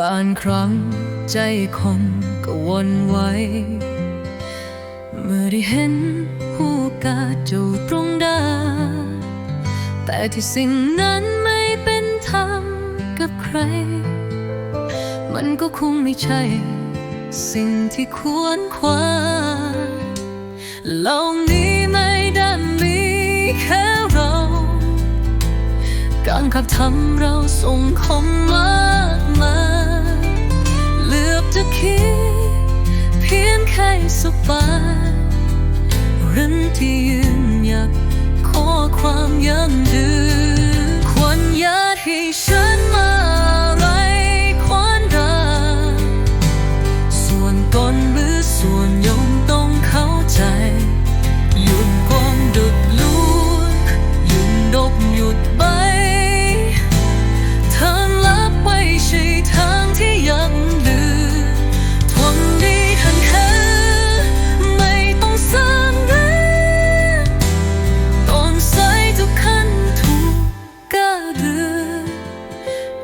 บางครั้งใจคนก็วนไหวเมื่อได้เห็นหูกาจูตรงดา แต่ที่สิ่งนั้นไม่เป็นธรรมกับใคร มันก็คงไม่ใช่ สิ่งที่ควรคว้าโลกนี้ไม่ได้มีแค่เรา การขับทำเราส่งคงมากมายเลือกจะคิด เพียงแค่สบาเรื่องที่ยืนหยัด ความยังยืน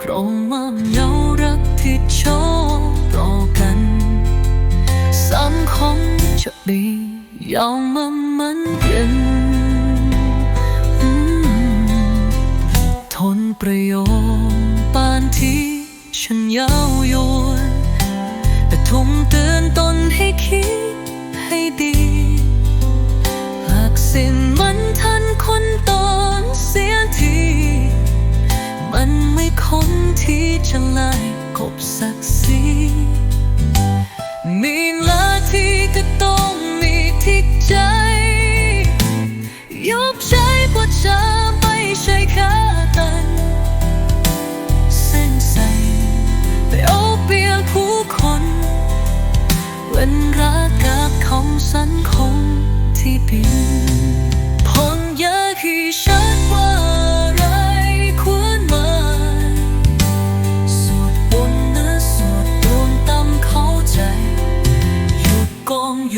โครงมั่มเยารักที่ชอบรอกัน สังคมจะดียอมมามันเย็นทนประโยชน์ปานที่ฉันเย้ายวนแต่ทุ่มเตือนตนให้คิด ที่จะลายกบศักดิ์ศรีมีหน้าที่ก็ต้อง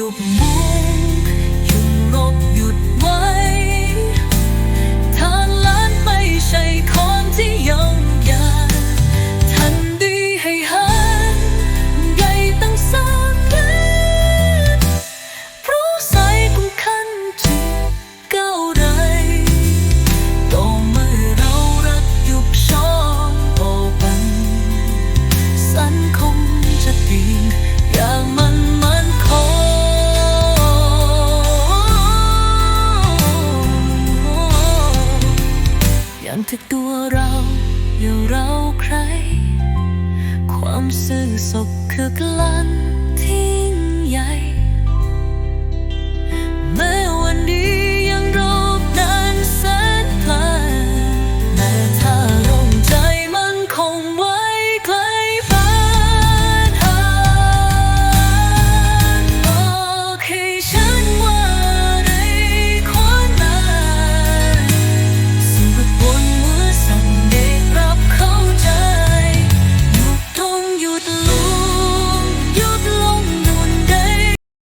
ยุบมุงหยุดลบหยุดไว้ อย่าเราใคร ความซื่อสัคือกลั้น